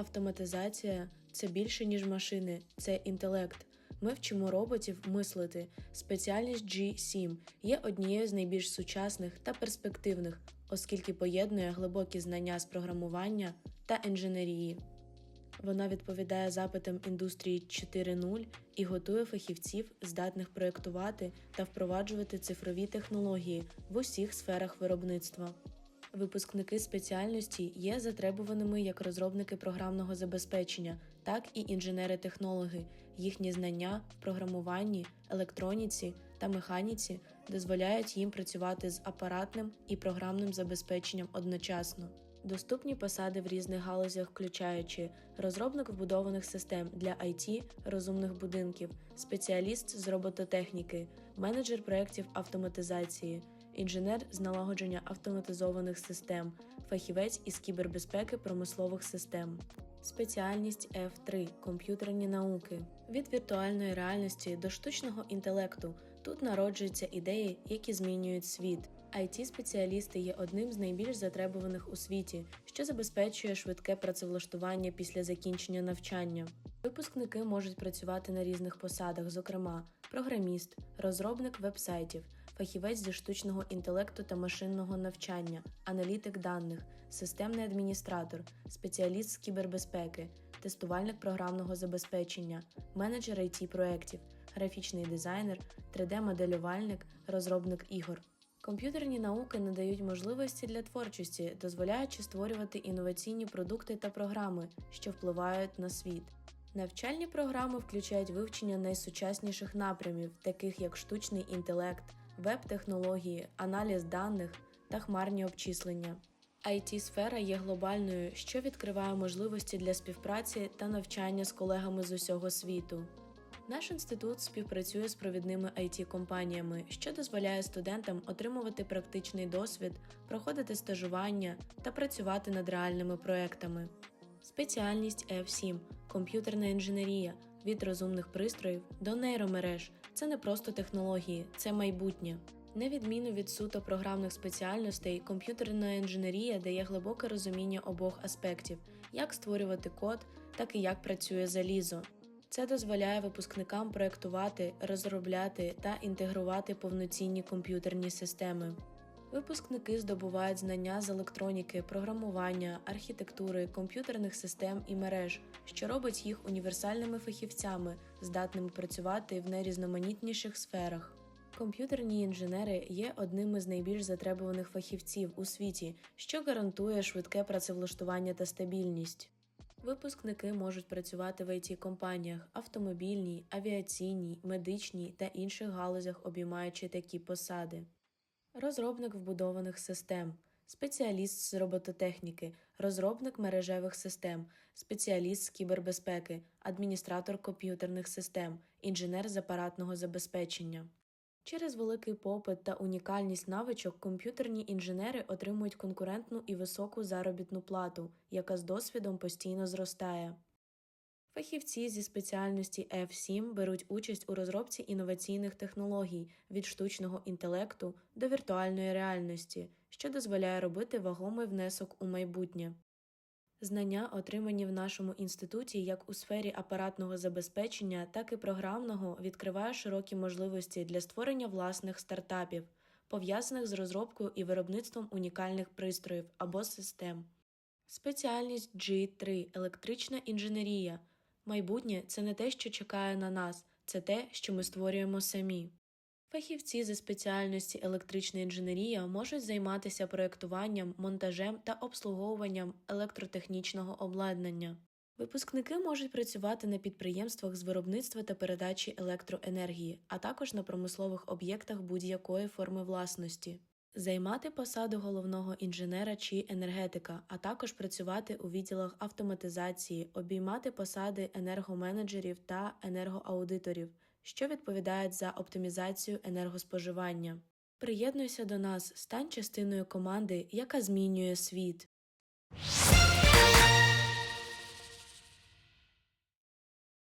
Автоматизація це більше, ніж машини, це інтелект. Ми вчимо роботів мислити. Спеціальність G7 є однією з найбільш сучасних та перспективних, оскільки поєднує глибокі знання з програмування та інженерії. Вона відповідає запитам індустрії 4.0 і готує фахівців, здатних проєктувати та впроваджувати цифрові технології в усіх сферах виробництва. Випускники спеціальності є затребуваними як розробники програмного забезпечення, так і інженери-технологи. Їхні знання в програмуванні, електроніці та механіці дозволяють їм працювати з апаратним і програмним забезпеченням одночасно. Доступні посади в різних галузях, включаючи розробник вбудованих систем для IT, розумних будинків, спеціаліст з робототехніки, менеджер проєктів автоматизації, інженер з налагодження автоматизованих систем, фахівець із кібербезпеки промислових систем. Спеціальність F3 комп'ютерні науки від віртуальної реальності до штучного інтелекту. Тут народжуються ідеї, які змінюють світ. it спеціалісти є одним з найбільш затребуваних у світі, що забезпечує швидке працевлаштування після закінчення навчання. Випускники можуть працювати на різних посадах, зокрема, програміст, розробник вебсайтів, фахівець зі штучного інтелекту та машинного навчання, аналітик даних, системний адміністратор, спеціаліст з кібербезпеки, тестувальник програмного забезпечення, менеджер it проєктів, графічний дизайнер, 3D-моделювальник, розробник ігор. Комп'ютерні науки надають можливості для творчості, дозволяючи створювати інноваційні продукти та програми, що впливають на світ. Навчальні програми включають вивчення найсучасніших напрямів, таких як штучний інтелект, веб-технології, аналіз даних та хмарні обчислення. it сфера є глобальною, що відкриває можливості для співпраці та навчання з колегами з усього світу. Наш інститут співпрацює з провідними it компаніями що дозволяє студентам отримувати практичний досвід, проходити стажування та працювати над реальними проектами. Спеціальність F7 комп'ютерна інженерія від розумних пристроїв до нейромереж це не просто технології, це майбутнє. На відміну від суто програмних спеціальностей, комп'ютерна інженерія дає глибоке розуміння обох аспектів, як створювати код, так і як працює залізо. Це дозволяє випускникам проєктувати, розробляти та інтегрувати повноцінні комп'ютерні системи. Випускники здобувають знання з електроніки, програмування, архітектури, комп'ютерних систем і мереж, що робить їх універсальними фахівцями, здатними працювати в найрізноманітніших сферах. Комп'ютерні інженери є одним із найбільш затребуваних фахівців у світі, що гарантує швидке працевлаштування та стабільність. Випускники можуть працювати в it компаніях автомобільній, авіаційній, медичній та інших галузях, обіймаючи такі посади. Розробник вбудованих систем, спеціаліст з робототехніки, розробник мережевих систем, спеціаліст з кібербезпеки, адміністратор комп'ютерних систем, інженер з апаратного забезпечення. Через великий попит та унікальність навичок комп'ютерні інженери отримують конкурентну і високу заробітну плату, яка з досвідом постійно зростає. Фахівці зі спеціальності F7 беруть участь у розробці інноваційних технологій від штучного інтелекту до віртуальної реальності, що дозволяє робити вагомий внесок у майбутнє. Знання, отримані в нашому інституті як у сфері апаратного забезпечення, так і програмного, відкриває широкі можливості для створення власних стартапів, пов'язаних з розробкою і виробництвом унікальних пристроїв або систем. Спеціальність G3 електрична інженерія. Майбутнє це не те, що чекає на нас, це те, що ми створюємо самі. Фахівці зі спеціальності електрична інженерія можуть займатися проєктуванням, монтажем та обслуговуванням електротехнічного обладнання. Випускники можуть працювати на підприємствах з виробництва та передачі електроенергії, а також на промислових об'єктах будь-якої форми власності. Займати посаду головного інженера чи енергетика, а також працювати у відділах автоматизації, обіймати посади енергоменеджерів та енергоаудиторів, що відповідають за оптимізацію енергоспоживання. Приєднуйся до нас, стань частиною команди, яка змінює світ.